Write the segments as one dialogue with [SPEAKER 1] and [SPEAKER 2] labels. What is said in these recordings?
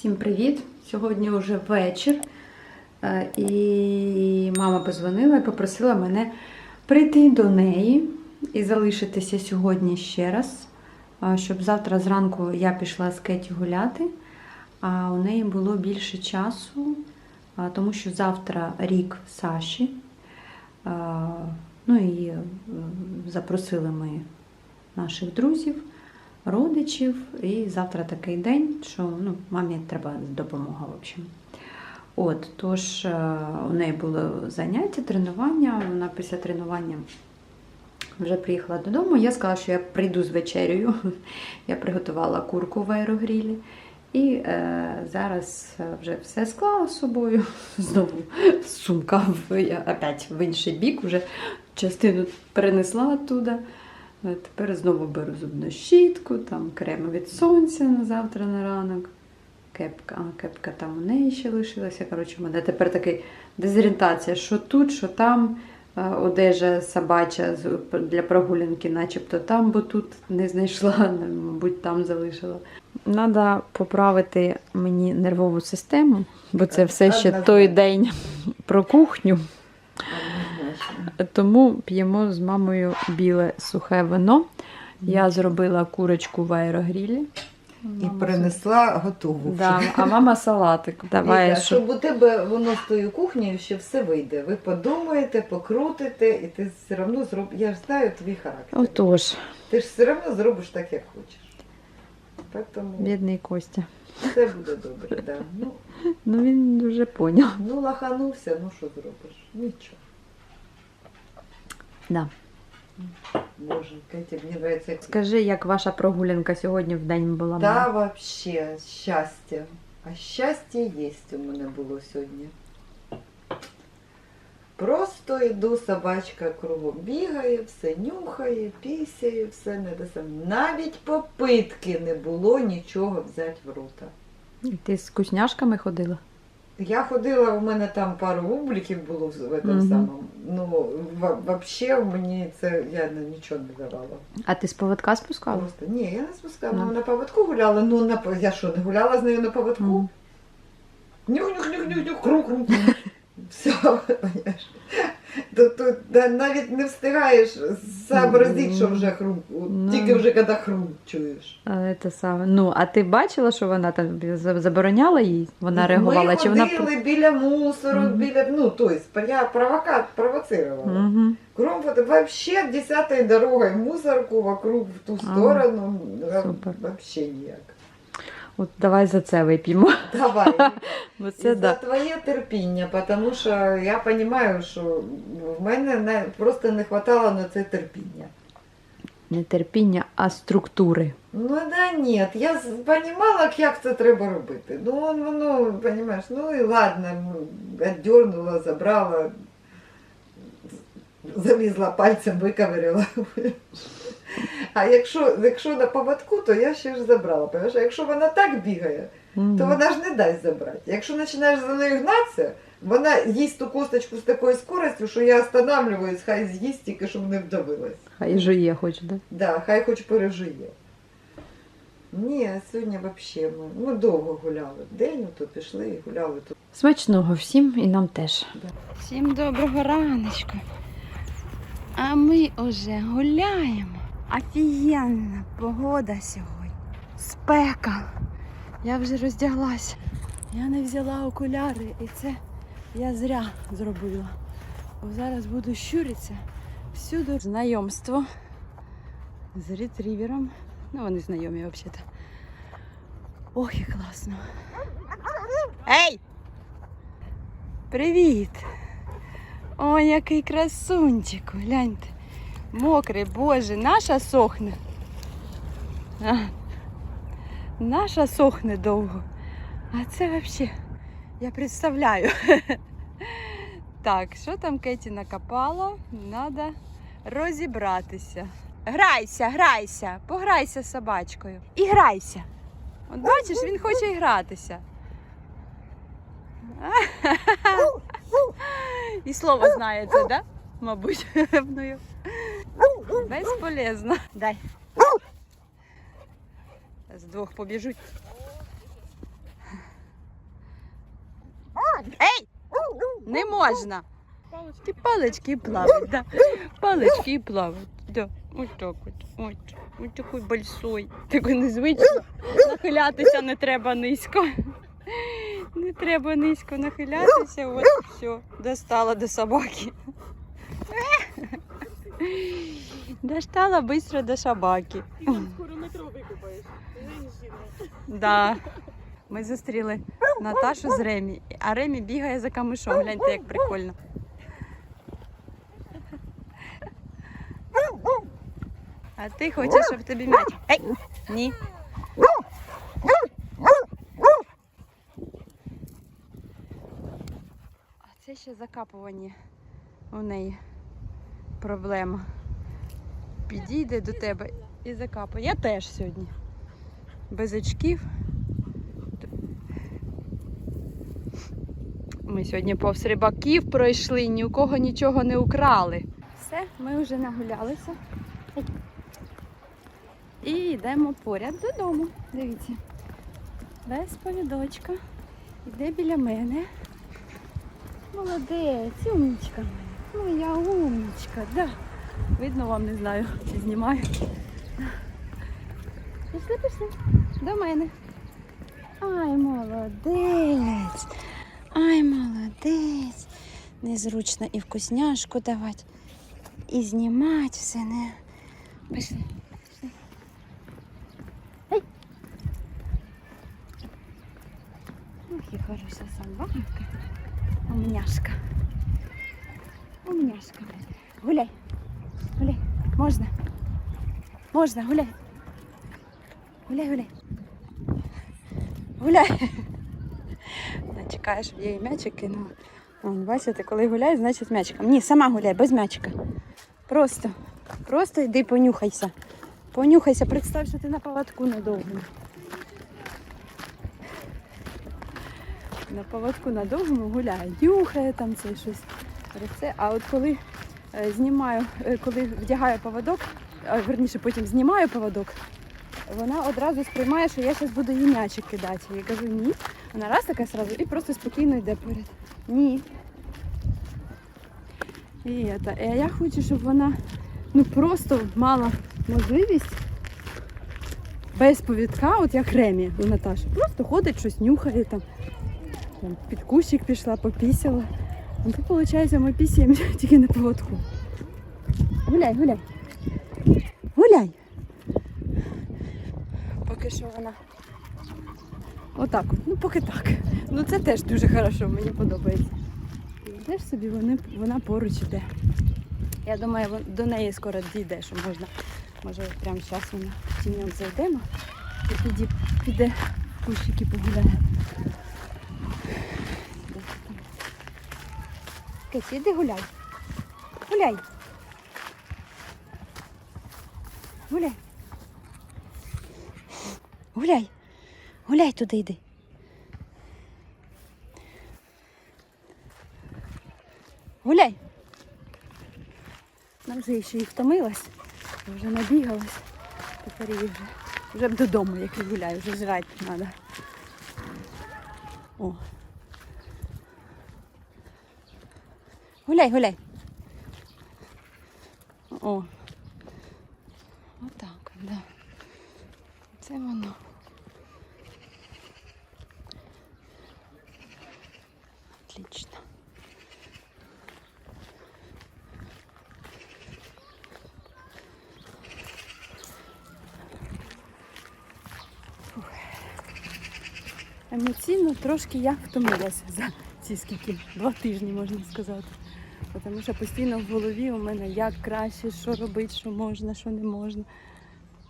[SPEAKER 1] Всім привіт! Сьогодні вже вечір. е, І мама позвонила і попросила мене прийти до неї і залишитися сьогодні ще раз, щоб завтра зранку я пішла з Кеті гуляти, а у неї було більше часу, тому що завтра рік Саші. Ну і е, запросили ми наших друзів родичів. І завтра такий день, що ну, мамі треба допомога. В общем. От, тож е, у неї було заняття, тренування. Вона після тренування вже приїхала додому. Я сказала, що я прийду з вечерею. Я приготувала курку в аерогрілі. І е, зараз вже все склала з собою. Знову сумка в, я опять в інший бік, вже частину перенесла туди. Е, Тепер знову беру зубну щітку, там крем від сонця на завтра на ранок. Кепка, а кепка там у неї ще лишилася. Коротше, у мене тепер такий дезорієнтація, що тут, що там. Е, Одежа собача для прогулянки, начебто там, бо тут не знайшла, мабуть, там залишила. Треба поправити мені нервову систему, бо це все ще той день про кухню. Тому п'ємо з мамою біле сухе вино. Я зробила курочку в аерогрілі.
[SPEAKER 2] І принесла готову.
[SPEAKER 1] Да, а мама салатик. Давай, щоб...
[SPEAKER 2] щоб у тебе воно з тою кухнею ще все вийде. Ви подумаєте, покрутите, і ти все одно зробиш. Я ж знаю твій характер.
[SPEAKER 1] Отож,
[SPEAKER 2] Ти ж все одно зробиш так, як хочеш. Тому
[SPEAKER 1] бідний Костя.
[SPEAKER 2] все буде добре. Да. Ну,
[SPEAKER 1] Ну він дуже поняв.
[SPEAKER 2] ну лаханувся, ну що зробиш? Нічого.
[SPEAKER 1] Да.
[SPEAKER 2] Боже, Кеті, мені нравиться, як
[SPEAKER 1] Скажи, як ваша прогулянка сьогодні в день була?
[SPEAKER 2] Та вообще щастя. А щастя є у мене було сьогодні. Просто йду, собачка кругом бігає, все нюхає, пісяє, все не те саме. Навіть попитки не було нічого взяти в рота.
[SPEAKER 1] І Ти з вкусняшками ходила?
[SPEAKER 2] Я ходила, у мене там пару бубликів було в цьому
[SPEAKER 1] Мгм.
[SPEAKER 2] самому. Ну, в- вообще мені це я нічого не давала.
[SPEAKER 1] А ти з поводка спускала?
[SPEAKER 2] Просто ні, я не спускала.
[SPEAKER 1] Ну.
[SPEAKER 2] Ну. На поводку гуляла. Ну на я що, не гуляла з нею на поводку? Нюх-нюх-нюх-нюх-нюх, круг-круг. Все, Тут, тут навіть не встигаєш сообразити, що вже хрум.
[SPEAKER 1] Ну.
[SPEAKER 2] Тільки вже коли хрум чуєш.
[SPEAKER 1] А, це саме. Ну, а ти бачила, що вона там забороняла їй? Вона реагувала?
[SPEAKER 2] Ми
[SPEAKER 1] Чи вона
[SPEAKER 2] ходили біля мусору,
[SPEAKER 1] Мгм.
[SPEAKER 2] біля, ну, то есть, я провокат, провоцировала.
[SPEAKER 1] Угу.
[SPEAKER 2] Кром вообще десятой дорогой мусорку вокруг в ту сторону. а, Вообще ніяк.
[SPEAKER 1] От давай за це вип'ємо.
[SPEAKER 2] Давай.
[SPEAKER 1] Бо
[SPEAKER 2] І
[SPEAKER 1] це
[SPEAKER 2] за твоє терпіння, тому що я розумію, що в мене не, просто не вистачало на це терпіння.
[SPEAKER 1] Не терпіння, а структури.
[SPEAKER 2] Ну да ні, я розуміла, як це треба робити. Ну воно, розумієш, ну і ладно, ну, віддернула, забрала, залізла пальцем, виковиряла. А якщо, якщо на поводку, то я ще ж забрала. Понимаєш? А якщо вона так бігає, то вона ж не дасть забрати. Якщо починаєш за нею гнатися, вона їсть ту косточку з такою скоростю, що я останавливаюсь, хай з'їсть, тільки щоб не вдавилась.
[SPEAKER 1] Хай жує хоч, да?
[SPEAKER 2] Да, хай хоч пережиє. Ні, сьогодні взагалі ми, ми довго гуляли. День то пішли і гуляли тут.
[SPEAKER 1] Смачного всім і нам теж.
[SPEAKER 2] Да.
[SPEAKER 1] Всім доброго раночку. А ми уже гуляємо. Офігенна погода сьогодні. Спека. Я вже роздяглася. Я не взяла окуляри і це я зря зробила. Бо зараз буду щуритися всюди. Знайомство з ретрівером. Ну, вони знайомі взагалі. Ох, і класно. Ей! Привіт! Ой, який красунчик, гляньте. Мокрий, боже, наша сохне. Наша сохне довго. А це взагалі, я представляю. Так, що там Кеті накопала? Надо розібратися. Грайся, грайся, пограйся з собачкою. І грайся. От бачиш, він хоче гратися. І слово знаєте, да? Мабуть, мною. Безполезно. Дай. З двох побіжуть. Ей! Не можна. Ті палички плавають, да. Палички плавають. Да. Ось так от. Ось, ось такий большой. Такий незвично. Нахилятися не треба низько. Не треба низько нахилятися. От все, достала до собаки. Достала швидко до собаки.
[SPEAKER 3] Ти там скоро метро викупаєш.
[SPEAKER 1] Да. Ми зустріли Наташу з Ремі, а Ремі бігає за камишом. Гляньте, як прикольно. А ти хочеш, щоб тобі м'яч? Ей! Ні. А це ще закапування у неї проблема. Підійде до тебе і закапає. Я теж сьогодні. Без очків. Ми сьогодні повз рибаків пройшли, ні у кого нічого не украли. Все, ми вже нагулялися. І йдемо поряд додому. Дивіться. Без повідочка. Йде біля мене. Молодець, умнічка моя. Моя умнічка, да. Видно вам, не знаю, чи знімаю. Пішли, пішли. До мене. Ай, молодець. Ай, молодець. Незручно і вкусняшку давати, і знімати все не. Пішли. пішли. Ей. Ох, і хороша собака. Умняшка. Умняшка. Гуляй. Гуляй. Можна. Можна, гуляй. Гуляй, гуляй. Гуляй. Вона чекає, щоб я їй м'ячик бачите, коли гуляє, значить м'ячиком. Ні, сама гуляй, без м'ячика. Просто, просто йди понюхайся. Понюхайся, представ, що ти на поводку надовгому. На поводку надовгому гуляє, нюхає там це щось. Це. А от коли е, знімаю, е, коли вдягаю поводок, а, верніше потім знімаю поводок, вона одразу сприймає, що я зараз буду їй м'ячик кидати. Я кажу, ні. Вона раз така сразу і просто спокійно йде поряд. Ні. І, это, і я хочу, щоб вона ну, просто мала можливість без повідка, от як Ремі у Наташі. Просто ходить, щось нюхає там. під кущик пішла, попісяла. А тут, виходить, ми пісяємо тільки на поводку. Гуляй, гуляй. Гуляй. Поки що вона. Отак от. Ну поки так. Ну це теж дуже хорошо, мені подобається. Йдеш собі, вони, вона поруч іде. Я думаю, до неї скоро дійде, що можна. Може прямо зараз вона в тіньок зайдемо і піде в кущики погуляє. Де це там? Кеті, іди гуляй. Гуляй. Гуляй. Гуляй. Гуляй туди йди. Гуляй. Вона вже ще і втомилась, вже набігалась. Тепер її вже, вже б додому, як і гуляє, вже жрати треба. О. Гуляй, гуляй. О. Отак, от, да. Це воно. Отлично. Емоційно трошки я втомилася за ці скільки два тижні, можна сказати. Тому що постійно в голові у мене як краще, що робити, що можна, що не можна.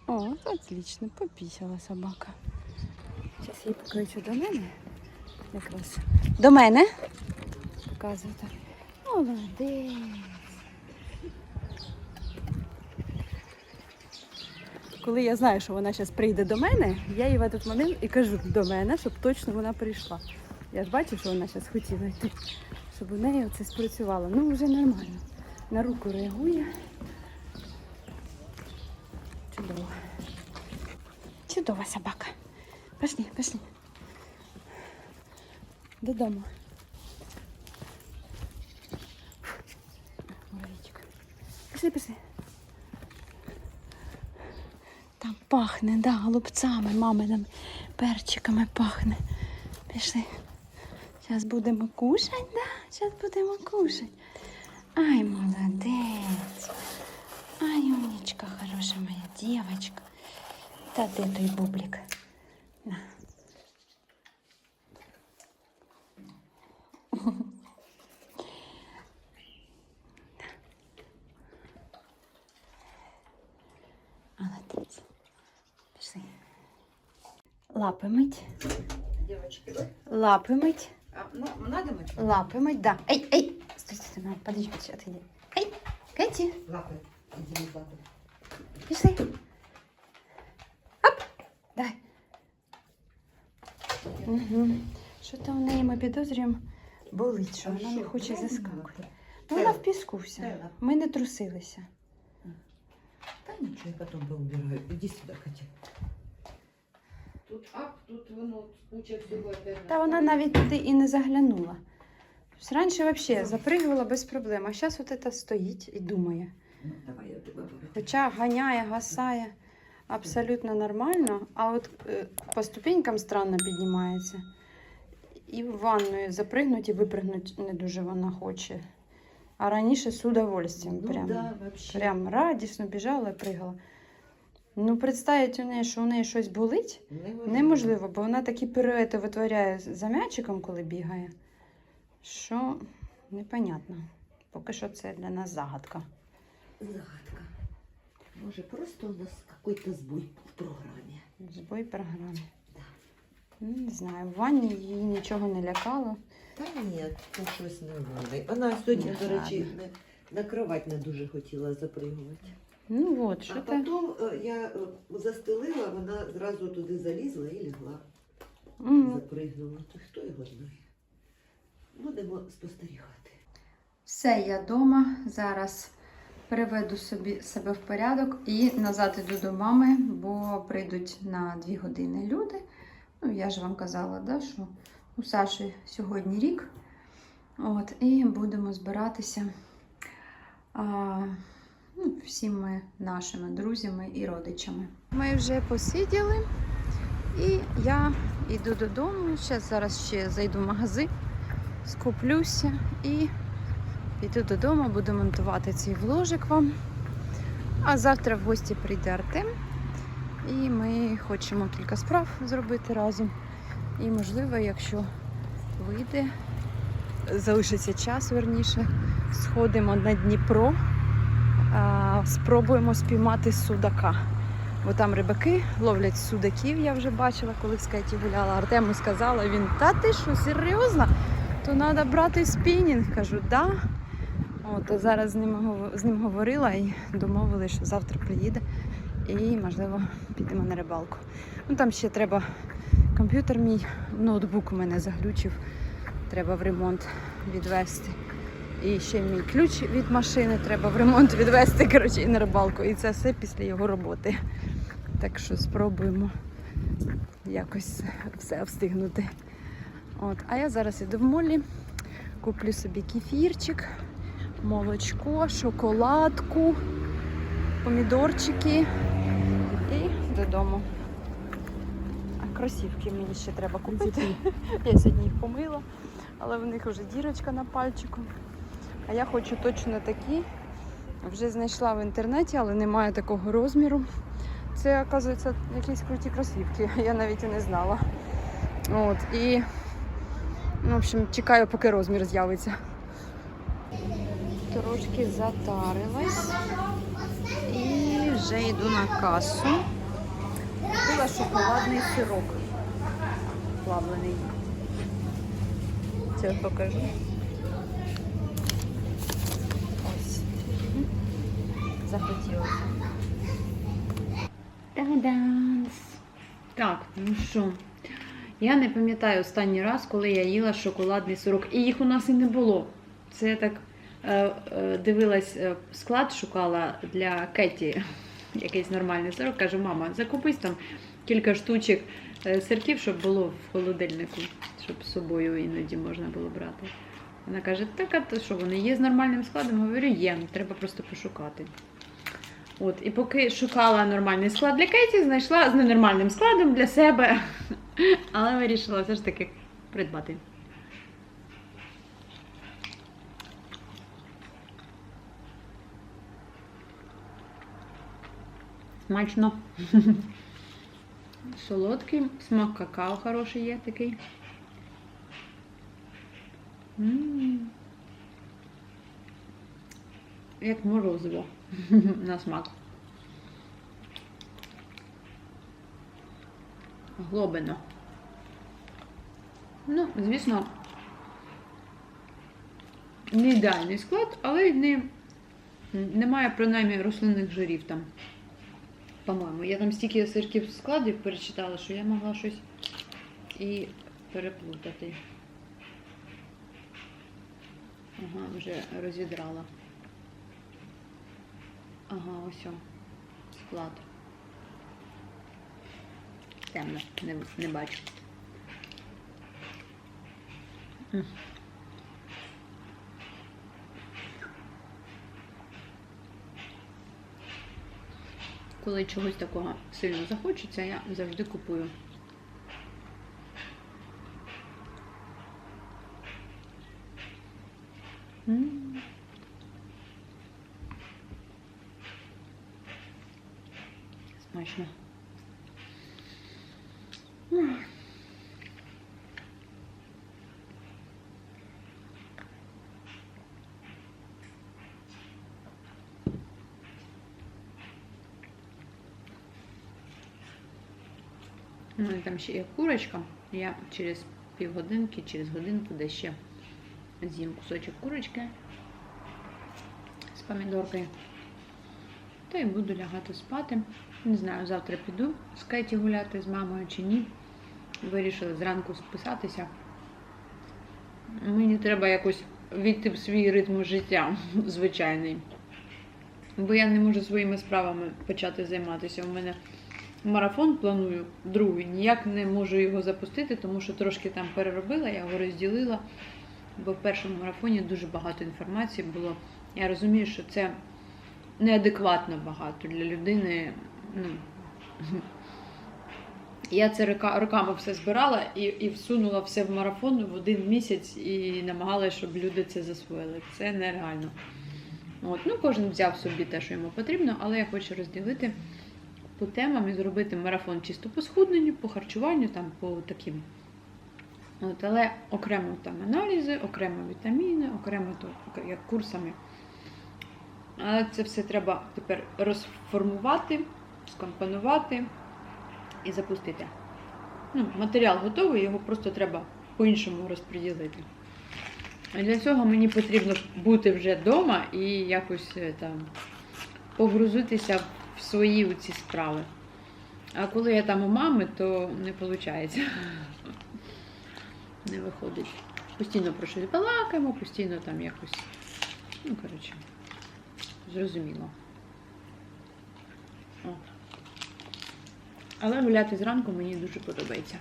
[SPEAKER 1] О, отлично, попісяла собака. Зараз її покличу до мене. Якраз. До мене. Показую так. Молодець. Коли я знаю, що вона зараз прийде до мене, я їй в цей момент і кажу до мене, щоб точно вона прийшла. Я ж бачу, що вона зараз хотіла йти, щоб у неї це спрацювало. Ну, вже нормально. На руку реагує. Чудово. Чудова собака. Пошли, пошли. Додому. Муравейчик. Пішли, пішли. Там пахне, да, голубцями, маминими перчиками пахне. Пішли. Зараз будемо кушати, да? Зараз будемо кушати. Ай, молодець. Ай, умничка хороша моя девочка. Та де той бублик? На. Молодець. Пішли. Лапи мить.
[SPEAKER 2] Девочки, да?
[SPEAKER 1] Лапи мить.
[SPEAKER 2] А, ну, надо мочь?
[SPEAKER 1] Лапы мыть, да. Эй, эй! Стой, стой, стой, мам, подожди, подожди, отойди. Эй, Кэти,
[SPEAKER 2] Лапы. Иди, лапы.
[SPEAKER 1] пішли. Оп! Давай. Угу. Що то у неї ми підозрюємо болить, що вона не хоче заскакувати. Ну, вона в піску вся.
[SPEAKER 2] Стелла.
[SPEAKER 1] Ми не трусилися.
[SPEAKER 2] Да ничего, я потом поубираю. Иди сюда, Катя. Тут ап, тут воно куча.
[SPEAKER 1] Та вона навіть туди і не заглянула. Тобто Раніше взагалі запригувала без проблем, а зараз от це стоїть і думає.
[SPEAKER 2] Ну, давай я тебе беру.
[SPEAKER 1] Хоча ганяє, гасає абсолютно нормально, а от е, по ступенькам странно піднімається. І в ванною запригнути і випригнути не дуже вона хоче. А раніше з удовольствием.
[SPEAKER 2] Ну
[SPEAKER 1] прям,
[SPEAKER 2] да,
[SPEAKER 1] прям радісно біжала і пригала. Ну, представити у неї, що у неї щось болить,
[SPEAKER 2] Неможливо.
[SPEAKER 1] неможливо, бо вона такі пируети витворяє за м'ячиком, коли бігає, що непонятно. Поки що це для нас загадка.
[SPEAKER 2] Загадка. Може, просто у нас какой-то сбой в программе.
[SPEAKER 1] Збой програми.
[SPEAKER 2] Да.
[SPEAKER 1] Ну, Не знаю, в ванні її нічого не лякало.
[SPEAKER 2] Та ні, то щось не вона. Вона сьогодні, до речі, на, на кровать не дуже хотіла запригувати.
[SPEAKER 1] Ну от, що
[SPEAKER 2] а
[SPEAKER 1] ти.
[SPEAKER 2] потім е, я е, застелила, вона зразу туди залізла і лягла.
[SPEAKER 1] Мгм.
[SPEAKER 2] Запригнула. То хто його знає? Будемо спостерігати.
[SPEAKER 1] Все, я вдома. Зараз приведу собі себе в порядок і назад іду до мами, бо прийдуть на дві години люди. Ну, я ж вам казала, да, що у Саші сьогодні рік. От, і будемо збиратися а, ну, всіми нашими друзями і родичами. Ми вже посиділи, і я йду додому. Зараз зараз ще зайду в магазин, скуплюся і піду додому, буду монтувати цей вложик вам. А завтра в гості прийде Артем. І ми хочемо кілька справ зробити разом. І, можливо, якщо вийде, залишиться час, верніше, сходимо на Дніпро, спробуємо спіймати судака. Бо там рибаки ловлять судаків, я вже бачила, коли в скеті гуляла. Артему сказала, він, та ти що, серйозно? То треба брати спінінг. Кажу, да. От, а зараз з ним, з ним говорила і домовили, що завтра приїде і, можливо, підемо на рибалку. Ну там ще треба комп'ютер мій, ноутбук у мене заглючив, треба в ремонт відвести. І ще мій ключ від машини треба в ремонт відвести, коротше, і на рибалку. І це все після його роботи. Так що спробуємо якось все встигнути. От. А я зараз іду в молі, куплю собі кефірчик, молочко, шоколадку, помідорчики і додому. А кросівки мені ще треба купити. Я сьогодні їх помила, але в них вже дірочка на пальчику. А я хочу точно такі. Вже знайшла в інтернеті, але немає такого розміру. Це, оказується, якісь круті кросівки. Я навіть і не знала. От, і, ну, в общем, чекаю, поки розмір з'явиться. Трошки затарилась. І вже йду на касу. Купила шоколадний сирок плавлений. Це покажу. Ось. Мгм. Захотілося. Та-данс! Так, ну що? Я не пам'ятаю останній раз, коли я їла шоколадний сирок. І їх у нас і не було. Це я так е, е, дивилась, е, склад шукала для Кеті якийсь нормальний сирок. Кажу, мама, закупись там кілька штучок е, сирків, щоб було в холодильнику, щоб з собою іноді можна було брати. Вона каже, так, а то що вони є з нормальним складом? Говорю, є, треба просто пошукати. От, і поки шукала нормальний склад для Кейті, знайшла з ненормальним складом для себе. Але вирішила все ж таки придбати. Смачно. Солодкий, смак какао хороший є такий. М. Як морозиво на смак. Глобино. Ну, звісно, не ідеальний склад, але не, немає принаймні рослинних жирів там. По-моєму, я там стільки сирків складів перечитала, що я могла щось і переплутати. Ага, вже розідрала. Ага, ось о, склад. Темно, не, не бачу. Коли чогось такого сильно захочеться, я завжди купую. М. Смачно. М. У мене там ще є курочка. Я через півгодинки, через годинку десь ще з'їм кусочок курочки з помідоркою. Та й буду лягати спати. Не знаю, завтра піду з Кеті гуляти з мамою чи ні. Вирішили зранку списатися. Мені треба якось війти в свій ритм життя звичайний. Бо я не можу своїми справами почати займатися. У мене марафон планую другий. Ніяк не можу його запустити, тому що трошки там переробила, я його розділила. Бо в першому марафоні дуже багато інформації було. Я розумію, що це неадекватно багато для людини. Ну, я це роками все збирала і, і всунула все в марафон в один місяць і намагалася, щоб люди це засвоїли. Це нереально. От, ну, кожен взяв собі те, що йому потрібно, але я хочу розділити по темам і зробити марафон чисто по схудненню, по харчуванню, там, по таким. От, але окремо там аналізи, окремо вітаміни, окремо то, як курсами. Але це все треба тепер розформувати, скомпонувати і запустити. Ну, матеріал готовий, його просто треба по-іншому розподілити. Для цього мені потрібно бути вже вдома і якось е, там погрузитися в свої ці справи. А коли я там у мами, то не виходить. Не виходить. Постійно про щось балакаємо, постійно там якось. Ну, коротше, зрозуміло. Але гуляти зранку мені дуже подобається.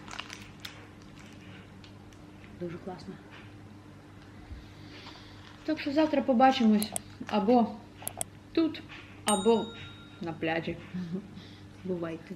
[SPEAKER 1] Дуже класно. Так що завтра побачимось або тут, або на пляжі. Бувайте.